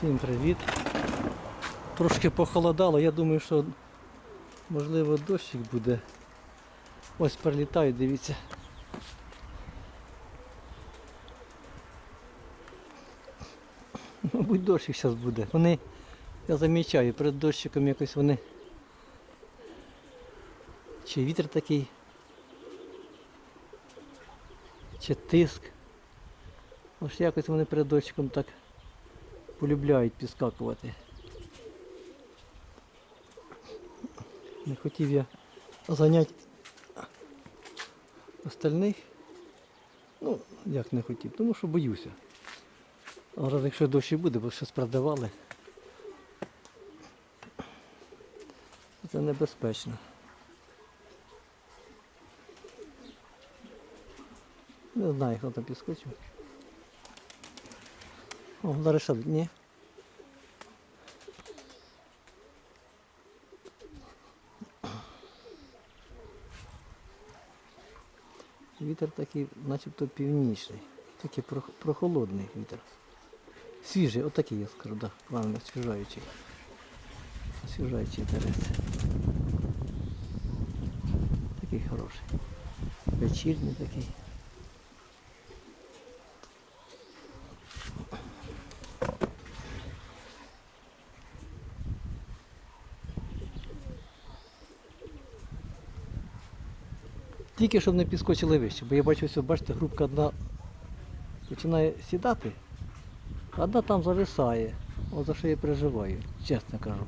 Всім привіт. Трошки похолодало, я думаю, що можливо дощик буде. Ось прилітають, дивіться. Мабуть, дощик зараз буде. Вони, я замічаю, перед дощиком якось вони. Чи вітер такий, чи тиск. Ось якось вони перед дощиком так полюбляють підскакувати. Не хотів я зайняти остальних. Ну, як не хотів, тому що боюся. А якщо дощ і буде, бо щось продавали. Це небезпечно. Не знаю, хто там підскочив. О, зараз ні. Вітер такий, начебто північний, такий прохолодний вітер. Свіжий, отакий я скажу, да, правильно, освіжаючий. Освіжаючий вітерець. Такий хороший. Вечірній такий. Тільки щоб не підскочили вище, бо я бачу, ось, бачите, грубка одна починає сідати, а одна там зависає. От за що я переживаю, чесно кажу.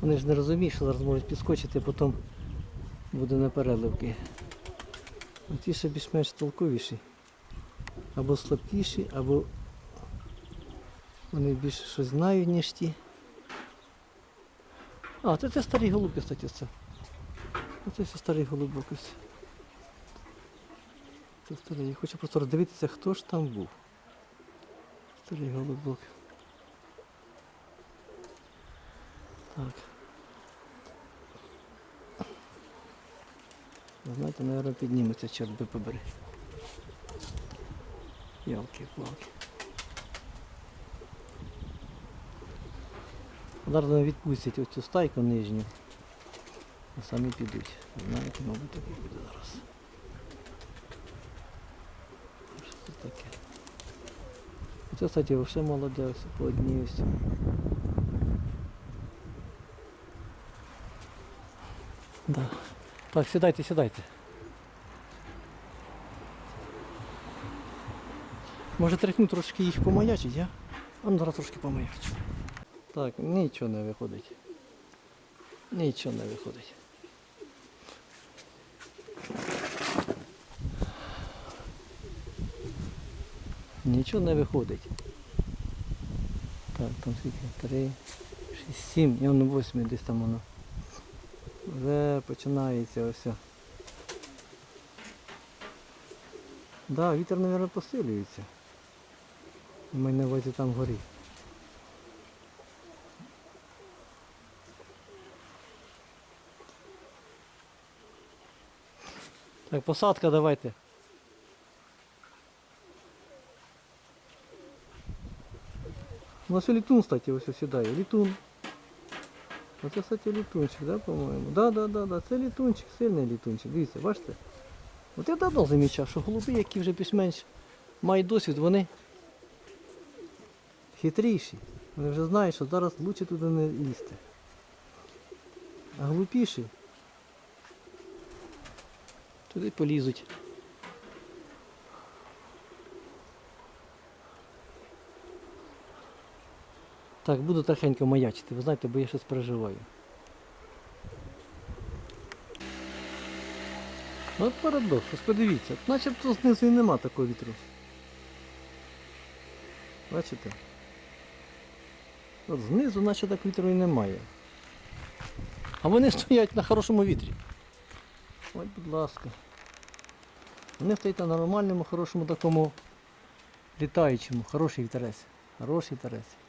Вони ж не розуміють, що зараз можуть підскочити, а потім буде на переливки. А ті ще більш-менш толковіші. Або слабкіші, або вони більше щось знають, ніж ті. А, це, це старі голубки, кстати, це. Оце все старий голубок ось. Це старий. Я хочу просто роздивитися, хто ж там був. Старий голубок. Так. Знаєте, мабуть, підніметься, чорт би побери. Ялки-палки. Зараз вони відпустять оцю стайку нижню. А самі підуть. Знаєте, мабуть, так і буде зараз. Що це таке? Це, кстати, вже молоде, ось по одній ось. Да. Так, сідайте, сідайте. Може тряхну трошки їх помаячить, я? А ну зараз трошки помаячу. Так, нічого не виходить. Нічого не виходить. Нічого не виходить. Так, там скільки? Три, шість, сім, і воно восьмий десь там воно. Вже починається ось. Да, вітер, мабуть, посилюється. Ми на увазі там горі. Так, посадка давайте. У нас і літун, кстати, ось сідає. Літун. Оце, кстати, літунчик, да, по-моєму? Да, да, да, да. Це літунчик, сильний літунчик. Дивіться, бачите? От я давно замічав, що голуби, які вже більш-менш мають досвід, вони хитріші. Вони вже знають, що зараз краще туди не лізти. А глупіші туди полізуть. Так, буду трохенько маячити, ви знаєте, бо я щось переживаю. Ну, От парадокс, ось подивіться, начебто знизу і нема такого вітру. Бачите? От знизу наче так вітру і немає. А вони стоять на хорошому вітрі. Ой, будь ласка. Вони стоять на нормальному, хорошому такому літаючому, хороший вітерець. Хороший вітерець.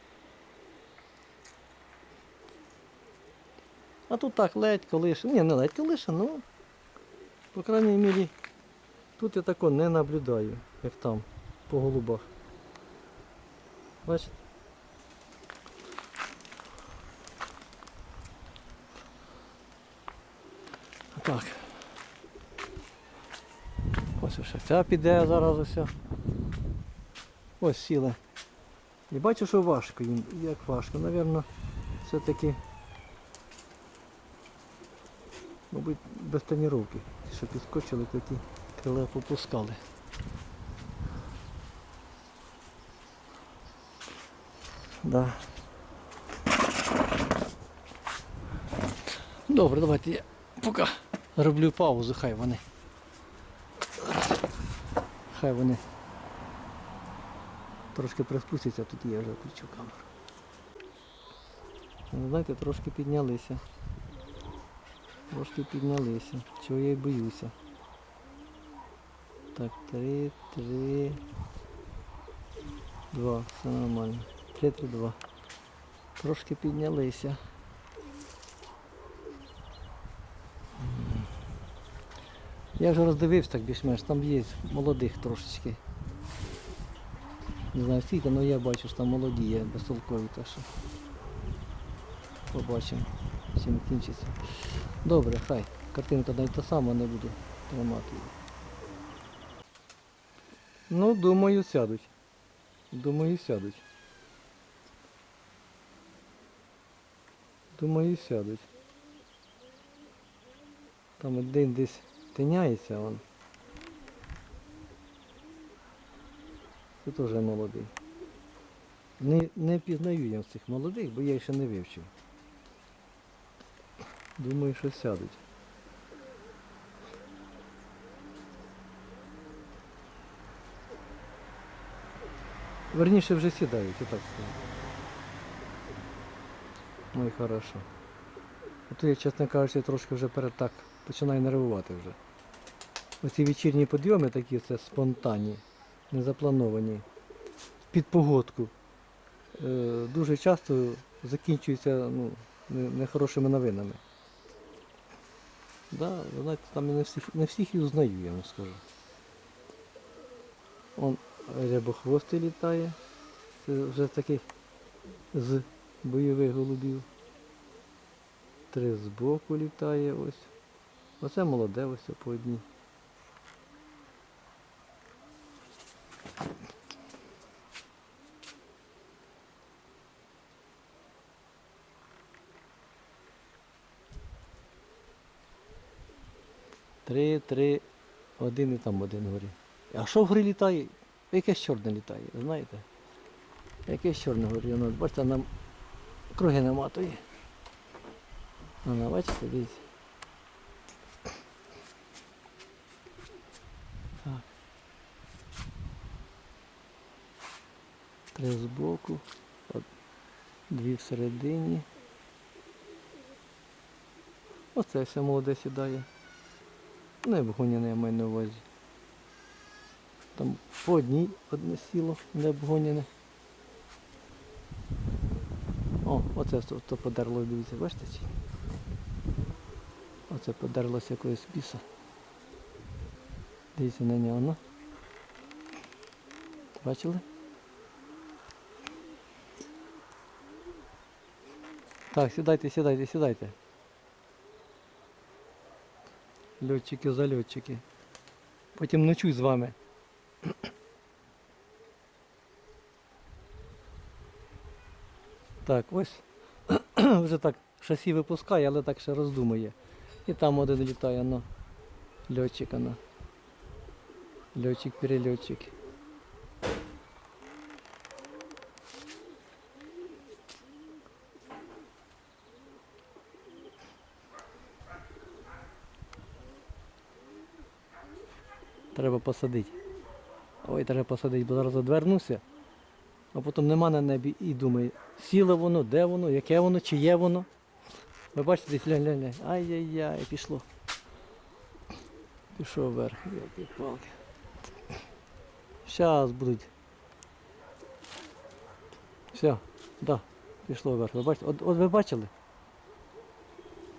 А тут так ледько лише, Ні, не ледько лише, ну по крайній мірі тут я тако не наблюдаю, як там, по голубах. Бачите? Так. Ось все, ця піде зараз усе. Ось сіла. І бачу, що важко їм. Як важко, Навірно, все-таки Мабуть, без тренування. Ті, Що підскочили, такі крила попускали. Да. Добре, давайте я поки роблю паузу, хай вони. Хай вони трошки приспустяться, тут я вже включу камеру. Ну, Знаєте, трошки піднялися. Трошки піднялися. Чого я й боюся. Так, три, три, два. Все нормально. Три, три, два. Трошки піднялися. Я вже роздивився так більш-менш, там є молодих трошечки. Не знаю скільки, але я бачу, що там молоді є, безтолкові, що побачимо, чим кінчиться. Добре, хай. Картинка навіть та сама не буду тримати її. Ну, думаю, сядуть. Думаю, сядуть. Думаю, сядуть. Там один десь тиняється он. Це теж молодий. Не, не пізнаю я цих молодих, бо я їх ще не вивчив. Думаю, що сядуть. Верніше вже сідають, отак скажу. Ну і хорошо. А то я, чесно кажучи, трошки вже перед так починаю нервувати вже. Оці вечірні підйоми такі це спонтанні, незаплановані, під погодку. Е, дуже часто закінчуються ну, нехорошими новинами. Да, ви там я не всіх, не всіх і узнаю, я вам скажу. Он рябохвостий літає. Це вже таких з бойових голубів. Три збоку літає ось. Оце молоде ось по одній. Три, три, один і там один горі. А що вгорі літає? Якесь чорне літає, знаєте? Якесь чорне горі. Воно, бачите, нам круги наматує. Вона, бачите, дивіться. Так. Три збоку, дві всередині. Оце все молоде сідає. Не обгоняне я маю на увазі. Там по одній одне сіло не обгоняне. О, оце то, подерло, дивіться, бачите? чи? Оце подерлося якоїсь біса. Дивіться на нього, ну. Бачили? Так, сідайте, сідайте, сідайте. Льотчики, зальотчики. Потім ночуй з вами. Так, ось вже так шасі випускає, але так ще роздумує. І там один літає, ну, льотчик, ну. Льотчик, посадити. Ой, треба посадити, бо зараз одвернуся, а потім нема на небі і думаю, сіло воно, де воно, яке воно, чи є воно. Ви бачите, десь глянь. Ай-яй-яй, пішло. Пішов вверх, які палки. Зараз будуть. Все, да, пішло вверх. Ви бачите? От, от ви бачили?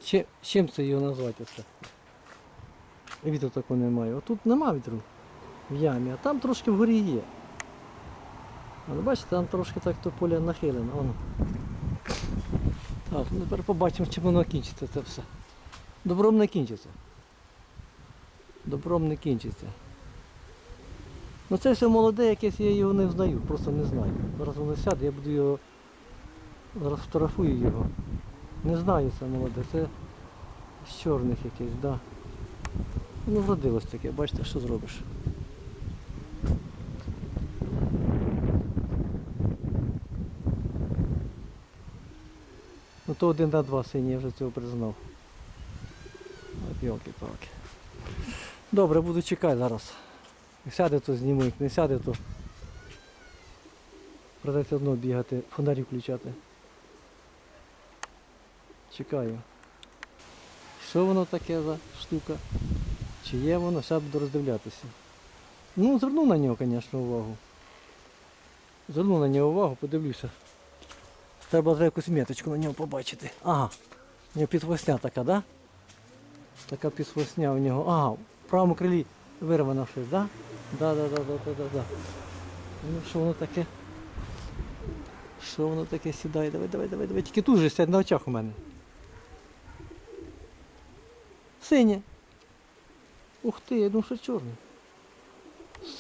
Чи, чим це його назвати? Вітру такого немає. Отут нема вітру в ямі, а там трошки вгорі є. Але бачите, там трошки так то поле нахилено. Воно. Так, ну тепер побачимо, чим воно кінчиться це все. Добром не кінчиться. добром не кінчиться. Ну це все молоде якесь, я його не знаю, просто не знаю. Зараз воно сяде, я буду його зараз фотографую його. Не знаю це молоде, це з чорних якесь, да. Ну вродилось таке, бачите, що зробиш. Ну то один на два сині, я вже цього признав. От йолки-палки. Добре, буду чекати зараз. Як сяде, то зніму, як не сяде, то придеться одно бігати, фонарі включати. Чекаю. Що воно таке за штука? Чи є воно, зараз буду роздивлятися. Ну, звернув на нього, звісно, увагу. Звернув на нього увагу, подивлюся. Треба вже якусь меточку на нього побачити. Ага. У нього підхвостня така, да? Така підхвостня у нього. Ага, в правому крилі вирвано щось, да? Да, да, да, да, да, да, да. Ну що воно таке? Що воно таке сідає? Давай, давай, давай, давай. Тільки тут же сядь на очах у мене. Синє. Ух ти, я думав, що чорний.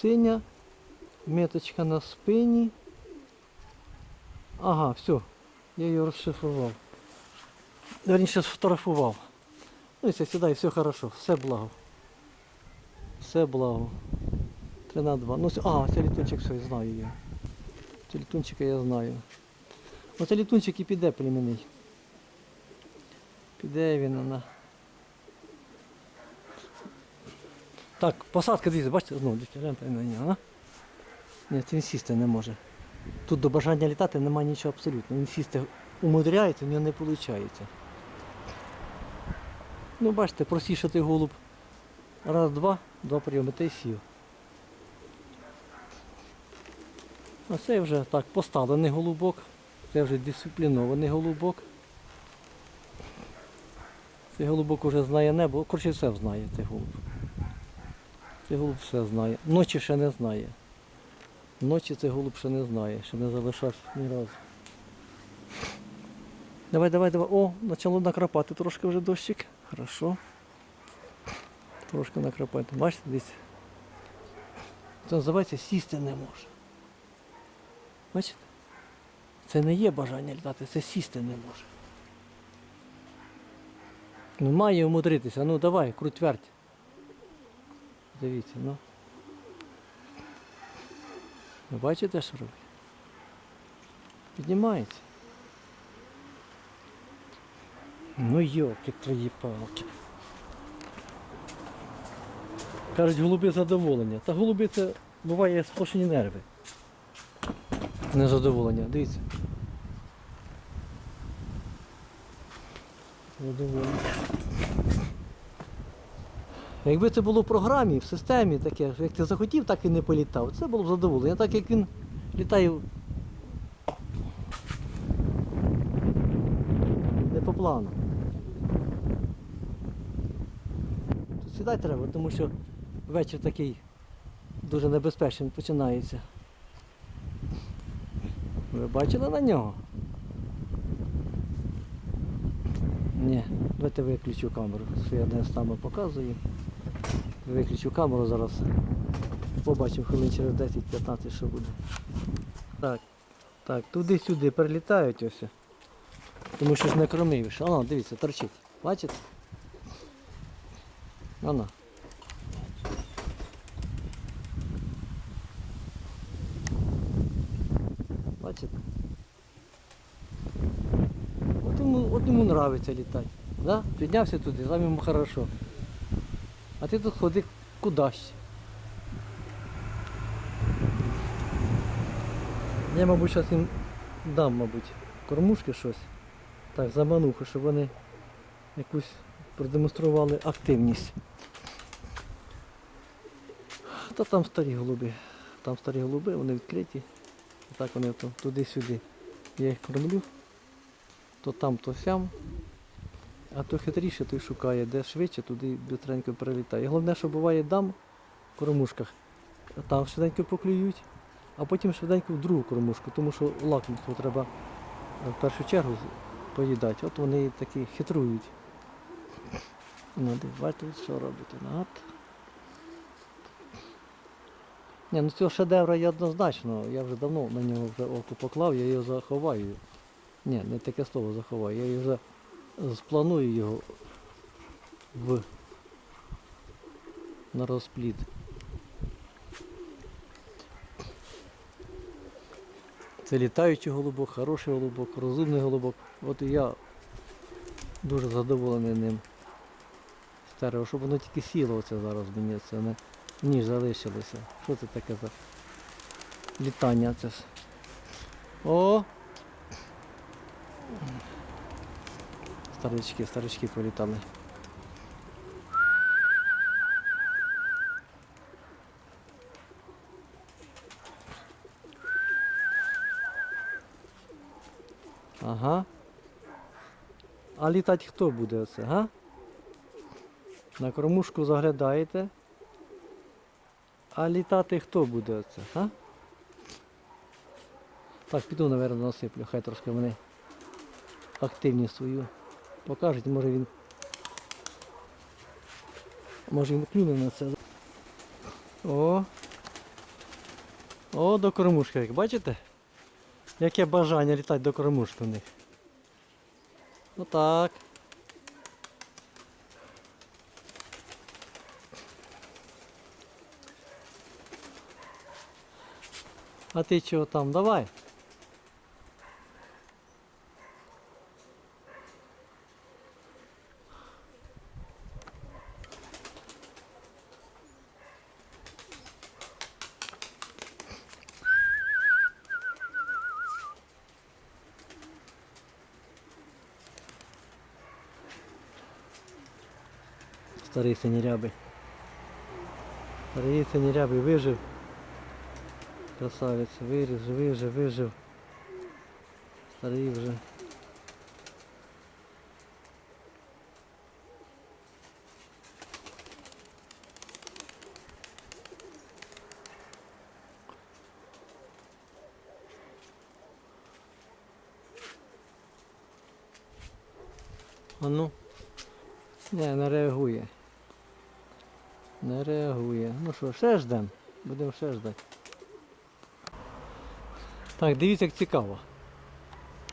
Синя. Меточка на спині. Ага, все. Я її розшифрував. Верніше сфотографував. Ну і все, сідай, все хорошо, все благо. Все благо. 3 на 2. Ну, а, це літунчик, все, я знаю я. Це літунчика я знаю. Оце літунчик і піде племінний. Піде він на. Так, посадка, дивіться, бачите, знову дивіться, гляньте на нього? Ні, він сісти не може. Тут до бажання літати немає нічого абсолютно. Він сісти умудряється, у нього не виходить. Ну, бачите, простіше той голуб. Раз, два, два прийоми, й сів. А це вже так, поставлений голубок. Це вже дисциплінований голубок. Цей голубок вже знає небо, коротше все знає цей голуб. Цей голуб все знає. Ночі ще не знає. Ночі цей голуб не знає, ще не залишався ні разу. Давай, давай, давай. О, почало накрапати трошки вже дощик. Хорошо. Трошки накрапати. Бачите, десь. Це називається сісти не може. Бачите? Це не є бажання літати, це сісти не може. Ну має умудритися. Ну давай, круть верть. Дивіться, ну. Ви бачите, що робить? Піднімається. Ну йоки твої палки. Кажуть, голуби задоволення. Та голуби це буває сплошні нерви. Незадоволення. Дивіться. Задоволення. Якби це було в програмі, в системі таке, як ти захотів, так і не політав. Це було б задоволення. Так як він літає не по плану. Сідати треба, тому що вечір такий дуже небезпечний починається. Ви бачили на нього? Ні, давайте виключу камеру. Що я десь там показую. Виключу камеру зараз. Побачимо хвилин через 10-15, що буде. Так, так, туди-сюди перелітають ось. Тому що ж не кромивиш. Ано, дивіться, торчить. Бачите? Ано. Бачите? От йому, от йому нравиться літати. Да? Піднявся туди, там йому хорошо. А ти тут ходи кудась. Я, мабуть, зараз їм дам, мабуть, кормушки щось. Так, замануху, щоб вони якусь продемонстрували активність. Та там старі голуби. Там старі голуби, вони відкриті. Так вони туди-сюди. Я їх кормлю. То там, то сям. А то хитріше той шукає, де швидше, туди бистренько перелітає. І головне, що буває дам в кормушках, а там швиденько поклюють, а потім швиденько в другу кормушку, тому що лакомство треба е, в першу чергу поїдати. От вони такі хитрують. Ну, бачите, що робити. Ну, Ні, ну цього шедевра я однозначно, я вже давно на нього вже око поклав, я його заховаю. Ні, не таке слово заховаю, я його вже спланую його в на розплід. Це літаючий голубок, хороший голубок, розумний голубок. От і я дуже задоволений ним. Стерео, щоб воно тільки сіло оце зараз мені, це не ніж залишилося. Що це таке за літання це? О! Старички, старички політали. Ага. А літати хто буде оце, га? На кормушку заглядаєте. А літати хто буде оце, га? Так, піду, мабуть, насиплю, хай трошки вони активність свою покажуть, може він. Може він клюне на це. О! О, до кормушки, як бачите? Яке бажання літати до кормушки в них. Отак. А ти чого там? Давай. Старий синірябий. Старий синірябий вижив. Красавець, виріс, вижив, вижив. Старий вже. А ну. Не, не реагує. Не реагує. Ну що, ще ждем. Будемо ще ждати. Так, дивіться, як цікаво.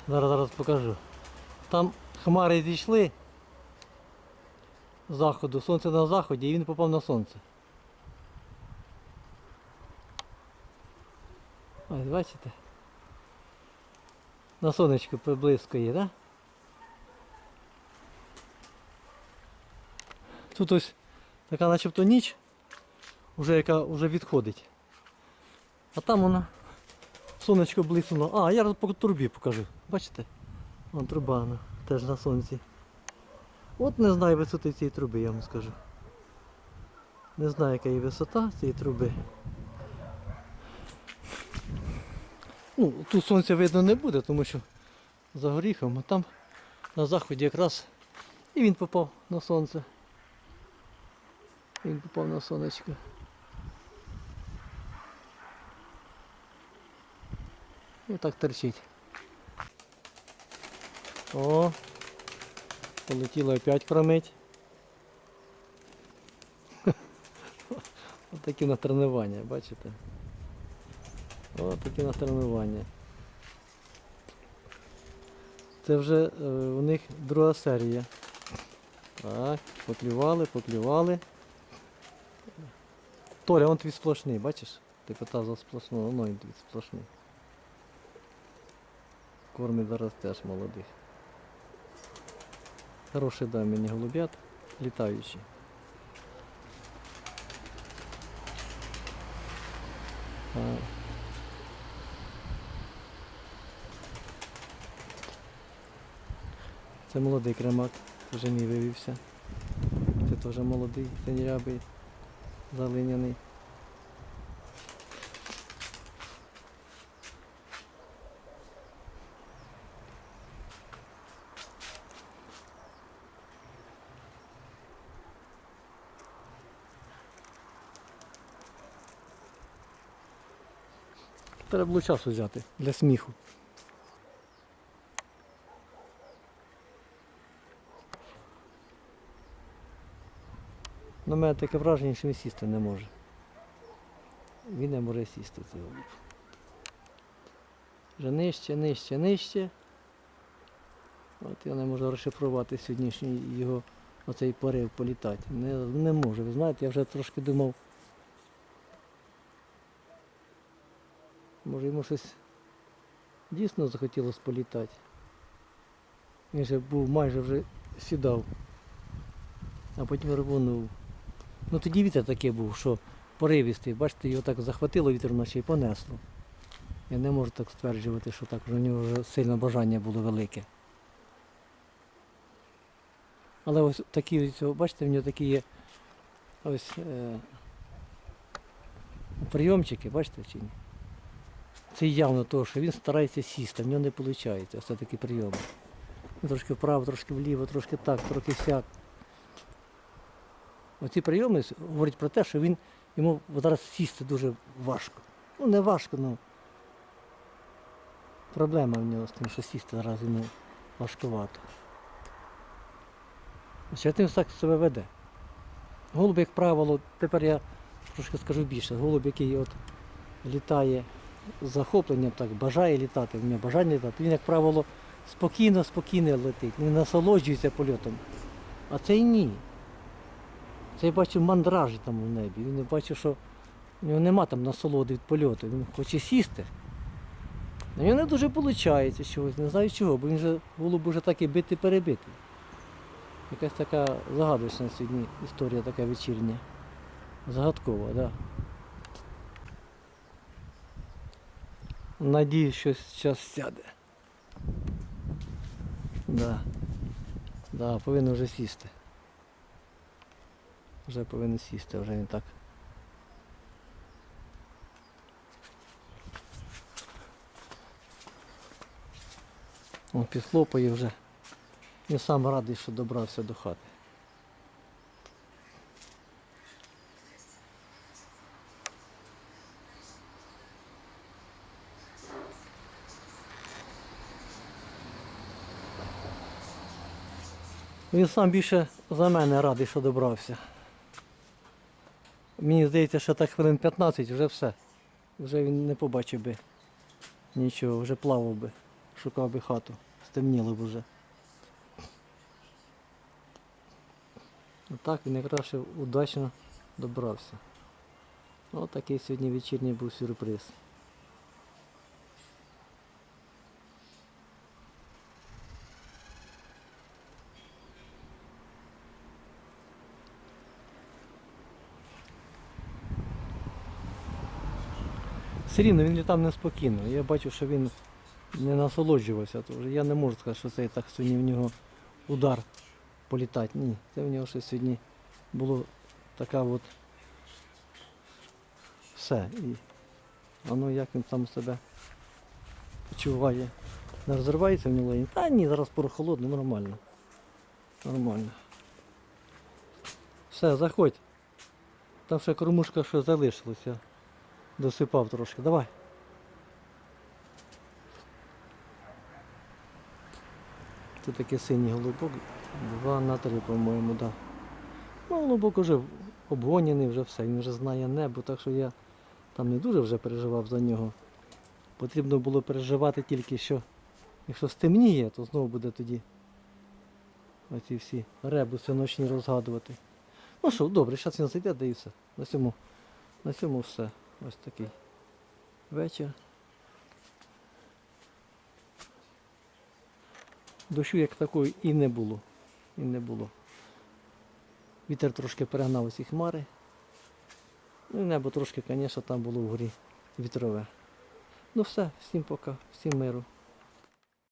Зараз зараз покажу. Там хмари зійшли з заходу, сонце на заході і він попав на сонце. Ось, бачите? На сонечку приблискує, так? Да? Тут ось така начебто ніч, вже яка вже відходить. А там вона сонечко блиснуло. А, я по трубі покажу. Бачите? Вон труба вона теж на сонці. От не знаю висоти цієї труби, я вам скажу. Не знаю, яка її висота цієї труби. Ну, тут сонця видно не буде, тому що за горіхом, а там на заході якраз і він попав на сонце. Він попав на сонечко. І так торчить. О, полетіло опять кромить. Ось такі на тренування, бачите? Ось такі на тренування. Це вже е, у них друга серія. Так, поклювали, поклювали. Толя, он твій сплошний, бачиш? Ти питав за сплошного, воно він твій сплошний. Кормить зараз теж молодих. Хороший дай мені голубят, літаючі. Це молодий кремак, вже мій вивівся. Це теж молодий, синірябий, залиняний. Треба було часу взяти для сміху. На мене таке враження, що він сісти не може. він не може сісти цей голуб. Вже нижче, нижче, нижче. От я не можу розшифрувати сьогоднішній його оцей порив політати. Не, не можу. Ви знаєте, я вже трошки думав. Може йому щось дійсно захотілося політати. Він же був майже вже сідав, а потім рвонув. Ну тоді вітер такий був, що поривістий, бачите, його так захватило вітер вночі і понесло. Я не можу так стверджувати, що так вже в нього вже сильне бажання було велике. Але ось такі, ось, бачите, в нього такі є ось е, прийомчики, бачите чи ні? Це явно того, що він старається сісти, в нього не виходить. Ось це такі прийоми. Трошки вправо, трошки вліво, трошки так, трохи сяк. Оці прийоми говорять про те, що він йому зараз сісти дуже важко. Ну не важко, але проблема в нього з тим, що сісти зараз йому важкувато. Ще тим так себе веде. Голуб, як правило, тепер я трошки скажу більше. Голуб, який от літає з захопленням, так, бажає літати, в нього бажання літати, він, як правило, спокійно, спокійно летить, він насолоджується польотом. А цей ні. Цей бачив мандражі там у небі. Він не бачив, що в нього нема там насолоди від польоту. Він хоче сісти. В нього не дуже виходить чогось, не знаю чого, бо він же голуб уже так і битий перебитий. Якась така загадочна сьогодні історія така вечірня. Загадкова, так. Да. Надіюсь, що зараз сяде. Да. Да, повинен вже сісти. Вже повинен сісти, вже він так. О, підхлопає вже. Він сам радий, що добрався до хати. Він сам більше за мене радий, що добрався. Мені здається, що так хвилин 15 вже все. Вже він не побачив би нічого, вже плавав би, шукав би хату. Стемніло б уже. Отак він якраз удачно добрався. Ось такий сьогодні вечірній був сюрприз. Все рівно він літав неспокійно. Я бачу, що він не насолоджувався. Тож я не можу сказати, що це так сьогодні в нього удар політати. Ні, це в нього ще сьогодні було така от все. І воно як він там себе почуває. Не розривається в нього? Та ні, зараз прохолодно, нормально. Нормально. Все, заходь. Там ще кормушка що залишилася. Досипав трошки. Давай. Тут такий синій голубок. Два на три, по-моєму, да. Ну, голубок вже обгоняний, вже все, він вже знає небо, так що я там не дуже вже переживав за нього. Потрібно було переживати тільки, що якщо стемніє, то знову буде тоді оці всі ребуси ночні розгадувати. Ну що, добре, зараз він зайде, все. На цьому, на цьому все. Ось такий вечір. Дощу як такої і не було. І не було. Вітер трошки перегнав усі хмари. Ну небо трошки, звісно, там було вгорі вітрове. Ну все, всім пока, всім миру.